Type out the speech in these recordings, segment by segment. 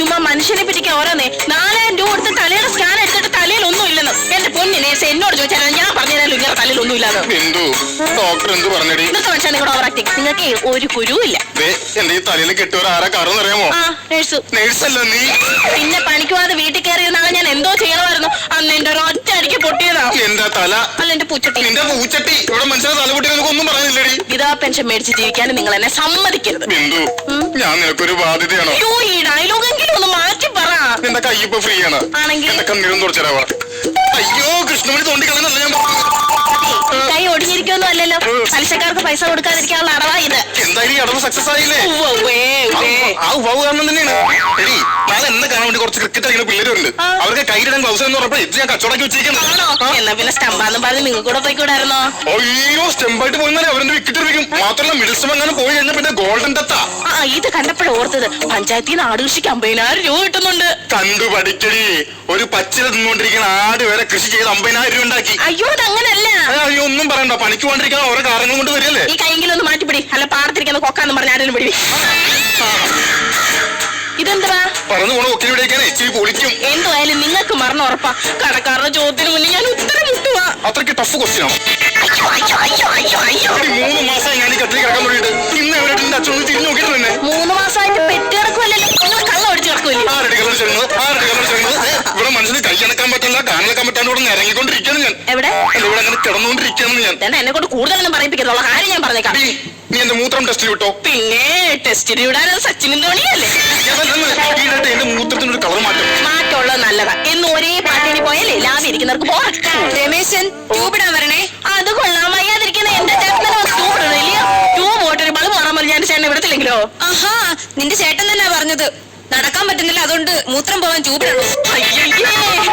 ചുമ്മാ മനുഷ്യനെ പറ്റിക്കാൻ ഓരോന്നേ. നാലായിരം രൂപ കൊടുത്ത് തലയുടെ സ്കാൻ എടുത്തിട്ട് തലയിൽ ഒന്നും ഇല്ലെന്ന് എന്റെ പൊന്നി നേഴ്സ് എന്നോട് ചോദിച്ചാൽ ഞാൻ പറഞ്ഞതായാലും ഇങ്ങനെ തലയിൽ ഒന്നും ഇല്ലാതെ ഡോക്ടർ എന്ത് പറഞ്ഞടി? ഇന്നത്തെ മനുഷ്യൻ നിങ്ങളുടെ ഓവറാക്ടിങ് നിങ്ങൾക്ക് ഒരു കുരുവില്ല എന്റെ ഈ തലയിൽ കെട്ടിയവർ ആരാ കാറെന്ന് അറിയാമോ? ആ നേഴ്സ് നേഴ്സല്ല നീ. പിന്നെ പണിക്ക് പോകാതെ വീട്ടിൽ കയറിയിരുന്നാണ് ഞാൻ എന്തോ ചെയ്യണമായിരുന്നു. അന്ന് എന്റെ ഒരു ഒറ്റ അടിക്ക് പൊട്ടിയതാ. എന്റെ തല? അല്ല എന്റെ പൂച്ചട്ടി. എന്റെ പൂച്ചട്ടി. ഇവിടെ മനുഷ്യനെ തല പൊട്ടി നിനക്ക് ഒന്നും പറയാനില്ലടി വിധവാ പെൻഷൻ മേടിച്ച് ജീവിക്കാൻ നിങ്ങൾ എന്നെ സമ്മതിക്കരുത്. ബിന്ദു ഞാൻ നിനക്കൊരു ബാധ്യതയാണോ? അയ്യോ ഈ ഡയലോഗ് എങ്കിലും ഒന്ന് മാറ്റി പറ. നിന്റെ കൈ ഇപ്പൊ ഫ്രീ ആണ്. ആണെങ്കിൽ? എന്റെ കണ്ണീരും തുറച്ചരാവാ അയ്യോ കൃഷ്ണമണി കളഞ്ഞല്ല ഞാൻ. കൈ ഒടിഞ്ഞിരിക്കൊന്നും അല്ലല്ലോ. പലിശക്കാർക്ക് പൈസ കൊടുക്കാതിരിക്കാനുള്ള അടവാ ഇത്. എന്തായാലും അടവ് സക്സസ് ആയില്ലേ. ആ ഉവാവ് കാരണം തന്നെയാണ്. എടി നാളെ എന്നെ കാണാൻ വേണ്ടി കുറച്ച് ക്രിക്കറ്റ് കളിക്കുന്ന പിള്ളേരുണ്ട്. അവർക്ക് കൈയിടാൻ ഗ്ലൗസ് എന്ന് പറഞ്ഞപ്പോ ഇത് ഞാൻ കച്ചവടക്കി വെച്ചിരിക്കുന്നത് എന്നാ പിന്നെ സ്റ്റമ്പാന്ന് പറഞ്ഞ് നിങ്ങൾക്ക് കൂടെ പോയിക്കൂടായിരുന്നോ? അയ്യോ സ്റ്റെമ്പായിട്ട് പോയിരുന്നാലേ അവരുടെ വിക്കറ്റ് എടുക്കും? മാത്രമല്ല മിഡിൽ സ്റ്റം അങ്ങനെ പോയി കഴിഞ്ഞാൽ പിന്നെ ഗോൾഡൻ ടത്താ ആ. ഇത് കണ്ടപ്പോഴേ ഓർത്തത്. പഞ്ചായത്തിൽ നിന്ന് ആട് കൃഷിക്ക് അമ്പതിനായിരം രൂപ കിട്ടുന്നുണ്ട്. കണ്ടു പഠിക്കടി. ഒരു പച്ചില തിന്നുകൊണ്ടിരിക്കുന്ന ആട് വരെ കൃഷി ചെയ്ത് അമ്പതിനായിരം രൂപ ഉണ്ടാക്കി. അയ്യോ അതങ്ങനല്ല. അയ്യോ ഒന്നും പറയണ്ട. പണിക്ക് പോകാണ്ടിരിക്കാൻ ഓരോ കാരണങ്ങൾ കൊണ്ട് ഈ അല്ല പാടത്തിരിക്കുന്ന കൊക്കാന്ന് പറഞ്ഞ ആരെങ്കിലും വിളി ഇതെന്താ പറന്നു പോണ ഇച്ചിരി പൊളിക്കും. എന്തുവായാലും നിങ്ങൾക്ക് മരണം ഉറപ്പാ. കടക്കാരുടെ ചോദ്യത്തിന് മുന്നേ ഞാൻ ഉത്തരം മുട്ടുവാ. അത്രയ്ക്ക് ടഫ് ക്വസ്റ്റ്യൻ ആണോ മൂന്ന് മാസം ഞാൻ ഈ കട്ടിൽ കിടക്കാൻ തുടങ്ങിയിട്ട്. ഇന്ന് എവിടെ എന്റെ അച്ഛൻ ഒന്ന് തിരിഞ്ഞു നോക്കിയിട്ട് തന്നെ മൂന്ന് മാസമായിട്ട് പെറ്റ് കിടക്കുമല്ലോ നിങ്ങൾ കള്ള ഒടിച്ച് കിടക്കുമല്ലേ ആരടി ആരടി ഇവിടെ മനുഷ്യന് കൈയണക്കാൻ പറ്റില്ല കാനലക്കാൻ പറ്റാണ്ട് ഇവിടെ ഇറങ്ങിക്കൊണ്ടിരിക്കുകയാണ് ഞാൻ. എവിടെ? അല്ല ഇവിടെ അങ്ങനെ കിടന്നുകൊണ്ടിരിക്കുകയാണ് ഞാൻ. ഇതെന്നാ എന്നെ കൊണ്ട് കൂടുതലൊന്നും പറയിപ്പിക്കുന്നുള്ള കാര്യം ഞാൻ പറഞ്ഞേക്കാം. നീ എന്റെ മൂത്രം ടെസ്റ്റിൽ വിട്ടോ? പിന്നെ ടെസ്റ്റിന് വിടാൻ സച്ചിൻ ധോണിയല്ലേ? ഈയിടെ എന്റെ മൂത്രത്തിനൊരു കളർ മാറ്റം. മാറ്റമുള്ളത് നല്ലതാ. എന്ന് ഒരേ പാട്ടിന് പോയാലേ ലാഭം ഇരിക്കുന്നവർക്ക് രമേശൻ ട്യൂബിടാൻ വരണേ. അത് കൊള്ളാൻ വയ്യാതിരിക്കുന്ന എന്റെ ചേട്ടനെ ട്യൂബിടണില്ലയോ ട്യൂബ് പോട്ടൊരു ബൾബ് മാറാൻ പറഞ്ഞ ചേട്ടനെ വിടത്തില്ലെങ്കിലോ? ആഹാ നിന്റെ ചേട്ടൻ പറഞ്ഞത്. നടക്കാൻ പറ്റുന്നില്ല അതുകൊണ്ട് മൂത്രം പോവാൻ ട്യൂബിടണോ അയ്യയ്യേ.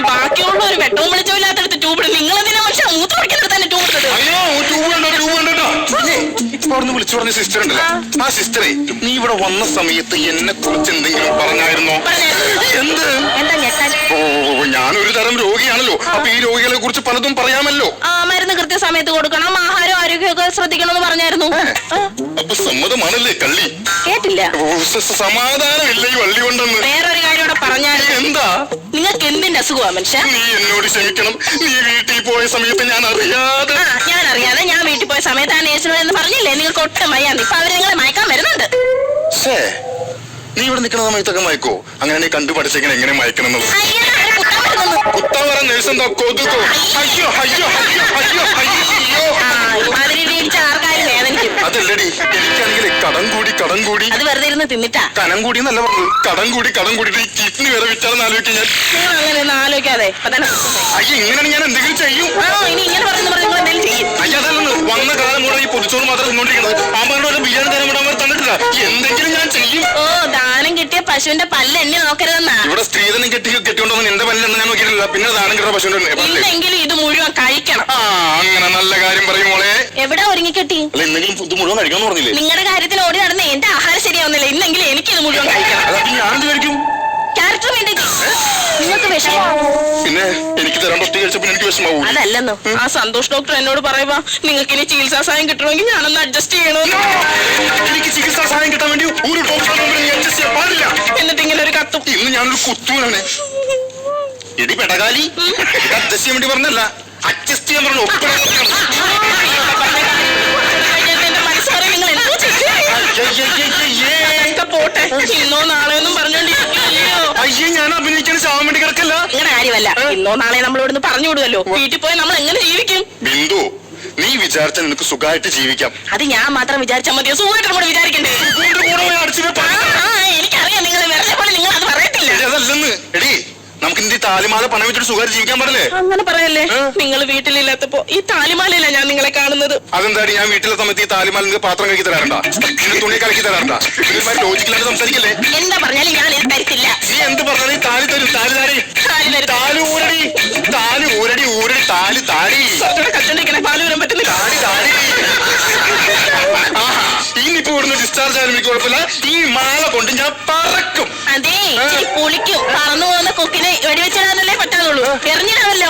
ബാക്കിയുള്ള ഒരു വെട്ടവും വെളിച്ചവും ട്യൂബിൽ നിങ്ങൾ എന്തിനാ മൂത്രം തന്നെ ട്യൂബ് വിളിച്ചു പറഞ്ഞ സിസ്റ്റർ ഉണ്ടല്ലോ. ആ. സിസ്റ്ററെ നീ ഇവിടെ വന്ന സമയത്ത് എന്നെ കുറിച്ച് എന്തെങ്കിലും പറഞ്ഞായിരുന്നോ? എന്ത്? ഓ ഞാനൊരു തരം രോഗിയാണല്ലോ. അപ്പൊ ഈ രോഗികളെ കുറിച്ച് പലതും പറയാമല്ലോ. ആ മരുന്ന് കൃത്യസമയത്ത് കൊടുക്കണം. ആഹാരം ആരോഗ്യമൊക്കെ ശ്രദ്ധിക്കണം എന്ന് പറഞ്ഞായിരുന്നു അപ്പൊ സമ്മതമാണല്ലേ കള്ളി? കേട്ടില്ല. സമാധാനമില്ല ഈ വള്ളി കൊണ്ടെന്ന്. വേറൊരു കാര്യം പറഞ്ഞാൽ എന്താ? നിങ്ങൾക്ക് എന്തിന്റെ അസുഖമാ മനുഷ്യ? നീ എന്നോട് ക്ഷമിക്കണം. നീ വീട്ടിൽ പോയ സമയത്ത് ഞാൻ അറിയാതെ ഞാൻ അറിയാതെ ഞാൻ വീട്ടിൽ പോയ സമയത്ത് ആ നേഴ്സിനോട് എന്ന് പറഞ്ഞില്ലേ? നിങ്ങൾക്ക് ഒട്ടും വയ്യാന്ന് ഇപ്പൊ അവർ നിങ്ങളെ മയക്കാൻ വരുന്നുണ്ട്. നീ ഇവിടെ നിൽക്കുന്ന സമയത്തൊക്കെ മയക്കോ അങ്ങനെ നീ കണ്ടു പഠിച്ചെങ്ങനെ എങ്ങനെ മയക്കണം എന്നുള്ളത്? കുത്താൻ വരാൻ നേഴ്സ് എന്താ കൊതുക്കോ അയ്യോ അയ്യോ അയ്യോ അയ്യോ അയ്യോ. കൂടി കടം. അത് വെറുതെ ഇരുന്ന് തിന്നിട്ടാ? കടം കൂടി എന്നല്ല പറഞ്ഞു കടം കൂടി കടം കൂടി ഈ കിഡ്നി വരെ വിറ്റാലെന്ന് ആലോചിക്കാൻ ഞാൻ നിങ്ങൾ അങ്ങനെ ഒന്നും ആലോചിക്കാതെ. തന്നെ അയ്യ ഇങ്ങനെ ഞാൻ എന്തെങ്കിലും ചെയ്യും. ആ ഇനി ഇങ്ങനെ പറഞ്ഞു പറഞ്ഞു നിങ്ങൾ എന്തെങ്കിലും ചെയ്യും. അയ്യ അതല്ലെന്ന്. വന്ന കാലം കൂടെ ഈ പൊതിച്ചോറ് മാത്രം തിന്നോണ്ടിരിക്കുന്നത്. ആ ഒരു ബിരിയാണി തരാൻ വിടാൻ തന്നിട്ടില്ല. എന്തെങ്കിലും ഞാൻ ചെയ്യും. ഓ പശുവിന്റെ പല്ല് എന്നെ നോക്കരുതെന്നാ? ഇവിടെ സ്ത്രീധനം കെട്ടി കെട്ടിക്കൊണ്ടൊന്നും എന്റെ പല്ലെന്ന് ഞാൻ നോക്കിയിട്ടില്ല. പിന്നെ ദാനം കിട്ടുന്ന പശുവിന്റെ ഇല്ലെങ്കിലും ഇത് മുഴുവൻ കഴിക്കണം. ആ അങ്ങനെ നല്ല കാര്യം പറയും മോളെ. എവിടെ ഒരുങ്ങിക്കെട്ടി? അല്ല എന്തെങ്കിലും ഇത് മുഴുവൻ കഴിക്കാന്ന് പറഞ്ഞില്ലേ? നിങ്ങളുടെ കാര്യത്തിൽ ഓടി നടന്ന എന്റെ ആഹാരം ശരിയാവുന്നില്ല. ഇന്നെങ്കിലും എനിക്ക് ഇത് മുഴുവൻ കഴിക്കണം. ഞാൻ കഴിക്കും? ക്യാരക്ടർ നിങ്ങൾക്ക് പിന്നെ എനിക്ക് തരാൻ എനിക്ക് വിഷമാവൂ അതല്ലെന്നോ. ആ സന്തോഷ് ഡോക്ടർ എന്നോട് പറയുമ്പോ നിങ്ങൾക്ക് ഇനി ചികിത്സാ സഹായം കിട്ടണമെങ്കിൽ ഞാനൊന്ന് അഡ്ജസ്റ്റ് ചെയ്യണമെന്ന് എനിക്ക് ചികിത്സാ സഹായം കിട്ടാൻ വേണ്ടി ഒരു ഡോക്ടറെ മുമ്പിൽ നീ adjust ചെയ്യാൻ പാടില്ല. എന്നിട്ട് ഇങ്ങനെ ഒരു കത്തും. ഇന്ന് ഞാനൊരു കുത്തൂനാണ് എടി പെടകാലി അഡ്ജസ്റ്റ് ചെയ്യാൻ വേണ്ടി പറഞ്ഞല്ല. അഡ്ജസ്റ്റ് ചെയ്യാൻ പറഞ്ഞു ഒപ്പിടാൻ എന്റെ മനസ്സ് പറയും നിങ്ങൾ എന്തോ പോട്ടെ ഇന്നോ നാളെയൊന്നും പറഞ്ഞോണ്ടിരിക്കുകയോ അയ്യേ ഞാൻ അഭിനയിക്കാൻ വേണ്ടി കിടക്കല്ല. അങ്ങനെ കാര്യമല്ല. ഇന്നോ നാളെ നമ്മൾ ഇവിടുന്ന് പറഞ്ഞു വിടുമല്ലോ വീട്ടിൽ പോയി നമ്മൾ എങ്ങനെ ജീവിക്കും? ബിന്ദു നീ വിചാരിച്ച നിനക്ക് സുഖമായിട്ട് ജീവിക്കാം. അത് ഞാൻ മാത്രം വിചാരിച്ചാൽ മതിയോ? സുഖമായിട്ട് നമ്മൾ വിചാരിക്കണ്ടേ? എനിക്കറിയാം നിങ്ങൾ വെറുതെ പോലെ നിങ്ങൾ അത് പറയത്തില്ല എടി, അതല്ലെന്ന് എടി നമുക്ക് ഇന്ന് ഈ താലിമാല പണം വെച്ചിട്ട് സുഖമായിട്ട് ജീവിക്കാൻ പാടില്ലേ? അങ്ങനെ പറയല്ലേ? നിങ്ങൾ വീട്ടിലില്ലാത്തപ്പോ ഈ താലിമാലയില്ല ഞാൻ നിങ്ങളെ കാണുന്നത്? അതെന്താടി? ഞാൻ വീട്ടിലെ സമയത്ത് ഈ താലിമാല നിങ്ങൾക്ക് പാത്രം കഴിക്കി തരാറുണ്ടാ. തുണി കലക്കി തരാറുണ്ടാ. ലോജിക്കലായിട്ട് സംസാരിക്കല്ലേ? എന്താ പറഞ്ഞാലും ഞാൻ ഇത് തരത്തില്ല. നീ എന്ത് പറഞ്ഞാലും ഈ താലി തരും താലി താടി. താലി ഊരടി. താലി ഊരടി ഊരടി താലി താടി. പാൽ വരാൻ പറ്റുന്നില്ല. താടി താടി. ആഹാ, ഇനിയിപ്പോ ഇവിടുന്ന് ഡിസ്ചാർജ് ആയാലും കുഴപ്പമില്ല. ഈ മാല കൊണ്ട് ഞാൻ എറിഞ്ഞിടാമല്ലോ.